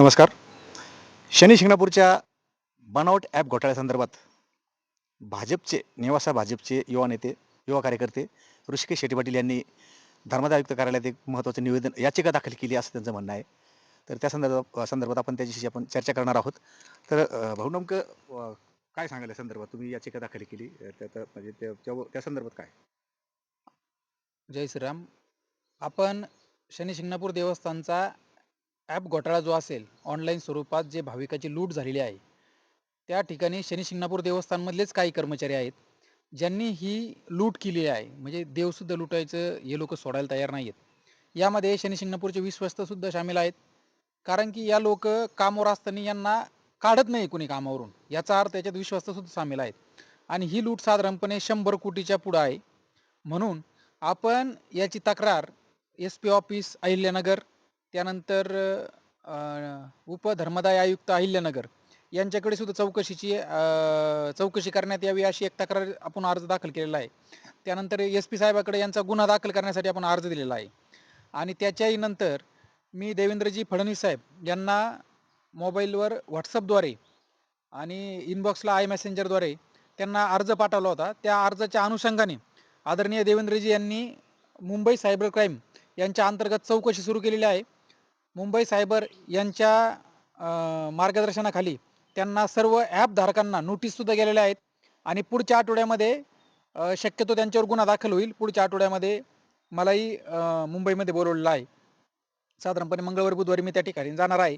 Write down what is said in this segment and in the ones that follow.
नमस्कार. शनी शिंगणापूरच्या बनावट ॲप घोटाळ्यासंदर्भात भाजपचे नेवासा भाजपचे युवा नेते युवा कार्यकर्ते ऋषिकेश शेट्टी पाटील यांनी धर्मादाय आयुक्त कार्यालयात एक महत्त्वाचं निवेदन याचिका दाखल केली असं त्यांचं म्हणणं आहे. तर त्या संदर्भात संदर्भात आपण त्याच्याशी आपण चर्चा करणार आहोत. तर भाऊ नेमकं काय सांगायला संदर्भात? तुम्ही याचिका दाखल केली म्हणजे त्या म्हणजे त्या त्या संदर्भात काय? जय श्रीराम. आपण शनी शिंगणापूर देवस्थानचा ॲप घोटाळा जो असेल ऑनलाईन स्वरूपात जे भाविकाची लूट झालेली आहे त्या ठिकाणी शनिशिंगणापूर देवस्थानमधलेच काही कर्मचारी आहेत ज्यांनी ही लूट केलेली आहे. म्हणजे देवसुद्धा लुटायचं हे लोक सोडायला तयार नाही आहेत यामध्ये शनिशिंगणापूरचे विश्वस्तसुद्धा सामील आहेत. कारण की या लोक कामावर असताना यांना काढत नाही कोणी कामावरून. याचा अर्थ त्याच्यात विश्वस्तसुद्धा सामील आहेत. आणि ही लूट साधारणपणे शंभर कोटीच्या पुढं आहे. म्हणून आपण याची तक्रार एस पी ऑफिस अहिल्यानगर त्यानंतर उपधर्मदाय आयुक्त अहिल्यानगर यांच्याकडे सुद्धा चौकशीची चौकशी करण्यात यावी अशी एक तक्रार आपण अर्ज दाखल केलेला आहे. त्यानंतर एस पी साहेबाकडे यांचा गुन्हा दाखल करण्यासाठी आपण अर्ज दिलेला आहे. आणि त्याच्याही नंतर मी देवेंद्रजी फडणवीस साहेब यांना मोबाईलवर व्हॉट्सअपद्वारे आणि इनबॉक्सला आय मेसेंजरद्वारे त्यांना अर्ज पाठवला होता. त्या अर्जाच्या अनुषंगाने आदरणीय देवेंद्रजी यांनी मुंबई सायबर क्राईम यांच्या अंतर्गत चौकशी सुरू केलेली आहे. मुंबई सायबर यांच्या मार्गदर्शनाखाली त्यांना सर्व ॲप धारकांना नोटीससुद्धा गेलेल्या आहेत. आणि पुढच्या आठवड्यामध्ये शक्यतो त्यांच्यावर गुन्हा दाखल होईल. पुढच्या आठवड्यामध्ये मलाही मुंबईमध्ये बोलवलेलं आहे. साधारणपणे मंगळवारी बुधवारी मी त्या ठिकाणी जाणार आहे.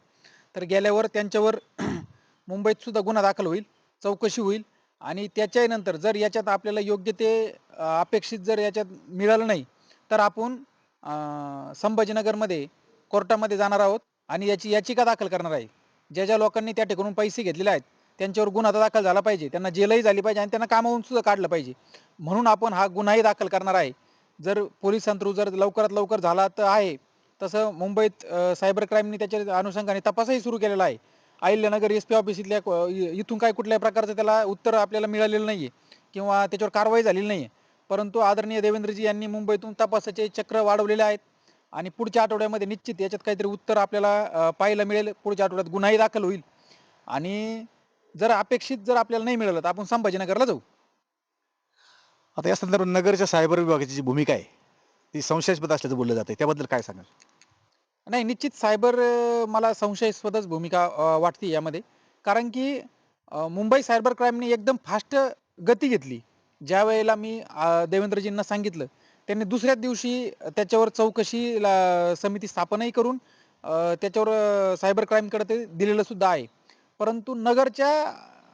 तर गेल्यावर त्यांच्यावर मुंबईत सुद्धा गुन्हा दाखल होईल. चौकशी होईल. आणि त्याच्यानंतर जर याच्यात आपल्याला योग्य ते अपेक्षित जर याच्यात मिळालं नाही तर आपण संभाजीनगरमध्ये कोर्टामध्ये जाणार आहोत आणि याची याचिका दाखल करणार आहे. ज्या ज्या लोकांनी त्या ठिकाणून पैसे घेतलेले आहेत त्यांच्यावर गुन्हा दाखल झाला पाहिजे त्यांना जेलही झाली पाहिजे आणि त्यांना कामावून सुद्धा काढलं पाहिजे. म्हणून आपण हा गुन्हाही दाखल करणार आहे. जर पोलिसां थ्रू जर लवकरात लवकर झाला तर आहे. तसं मुंबईत सायबर क्राईमने त्याच्या अनुषंगाने तपासही सुरू केलेला आहे. अहिल्यानगर एस पी ऑफिस इथल्या इथून काय कुठल्याही प्रकारचं त्याला उत्तर आपल्याला मिळालेलं नाही आहे किंवा त्याच्यावर कारवाई झालेली नाही आहे परंतु आदरणीय देवेंद्रजी यांनी मुंबईतून तपासाचे चक्र वाढवलेले आहेत. आणि पुढच्या आठवड्यामध्ये निश्चित याच्यात काहीतरी उत्तर आपल्याला पाहायला मिळेल. पुढच्या आठवड्यात गुन्हाही दाखल होईल. आणि जर अपेक्षित जर आपल्याला नाही मिळालं तर आपण संभाजीनगरला जाऊ. आता या संदर्भात नगरच्या सायबर विभागाची जी भूमिका आहे ती संशयास्पद असल्याचं बोललं जाते त्याबद्दल काय सांगाल? नाही निश्चित सायबर मला संशयास्पदच भूमिका वाटते यामध्ये. कारण की मुंबई सायबर क्राईमने एकदम फास्ट गती घेतली. ज्या वेळेला मी देवेंद्रजींना सांगितलं त्यांनी दुसऱ्याच दिवशी त्याच्यावर चौकशी समिती स्थापनही करून त्याच्यावर सायबर क्राईमकडे ते दिलेलं सुद्धा आहे. परंतु नगरच्या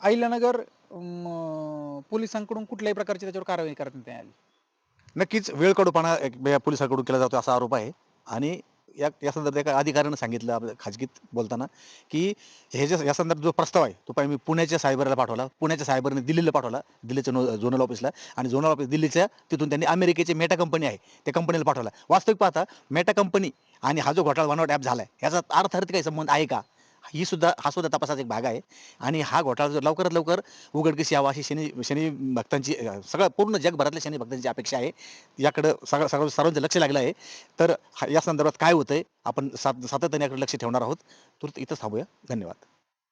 अहिल्यानगर पोलिसांकडून कुठल्याही प्रकारची त्याच्यावर कारवाई करण्यात नाही आली. नक्कीच वेळकडूपणा एक या पोलिसांकडून केला जातो असा आरोप आहे. आणि या या संदर्भात एका अधिकाऱ्यानं सांगितलं आपल्या खाजगीत बोलताना की हे जे या संदर्भात जो प्रस्ताव आहे तो पाहिजे मी पुण्याच्या सायबरला पाठवला पुण्याच्या सायबरने दिल्लीला पाठवला दिल्लीच्या नो झोनल ऑफिसला आणि झोनल ऑफिस दिल्लीच्या तिथून त्यांनी अमेरिकेची मेटा कंपनी आहे त्या कंपनीला पाठवला. वास्तविक पाहता मेटा कंपनी आणि हा जो घोटाळा बनावट ॲप झाला आहे याचा अर्थार्थ काही संबंध आहे का? ही सुद्धा हा सुद्धा तपासाचा एक भाग आहे. आणि हा घोटाळा जो लवकरात लवकर उघडकीस यावा अशी शनी शनी भक्तांची सगळं पूर्ण जगभरातल्या शनी भक्तांची अपेक्षा आहे. याकडं सगळं सगळं सर्वांचं लक्ष लागलं आहे. तर या संदर्भात काय होतंय आपण सात सातत्याने याकडे लक्ष ठेवणार आहोत. तर इथंच थांबूया. धन्यवाद.